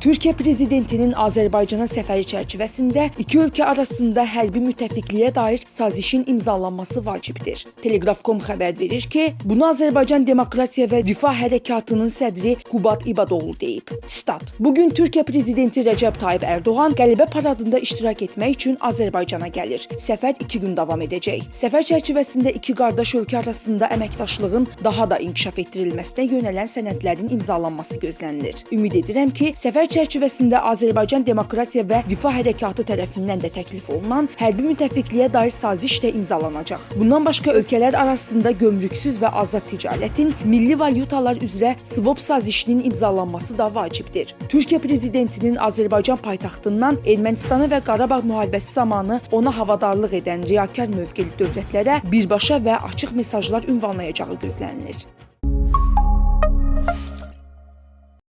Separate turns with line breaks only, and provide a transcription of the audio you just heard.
Türkiye prezidentinin Azərbaycana səfəri çərçivəsində iki ölkə arasında hərbi müttəfiqliyə dair sazişin imzalanması vacibdir. Telegraf.com xəbər verir ki, bunu Azərbaycan Demokratiya və Rifah Hərəkatının sədri Qubat İbadoğlu deyib. Stat: Bu gün Türkiyə prezidenti Rəcəb Tayyib Ərdoğan qələbə paradında iştirak etmək üçün Azərbaycana gəlir. Səfər 2 gün davam edəcək. Səfər çərçivəsində iki qardaş ölkə arasında əməkdaşlığın daha da inkişaf etdirilməsinə yönələn sənədlərin imzalanması gözlənilir. Ümid edirəm ki, səfər çərçivəsində Azərbaycan Demokratiya və Rifah Hərəkatı tərəfindən də təklif olunan hərbi müttəfiqliyə dair saziş də imzalanacaq. Bundan başqa ölkələr arasında gömrüksüz və azad ticarətin, milli valyutalar üzrə swap sazişinin imzalanması da vacibdir. Türkiyə prezidentinin Azərbaycan paytaxtından Ermənistana və Qarabağ müharibəsi zamanı ona havadarlıq edən riyakar mövqeli dövlətlərə birbaşa və açıq mesajlar ünvanlayacağı gözlənilir.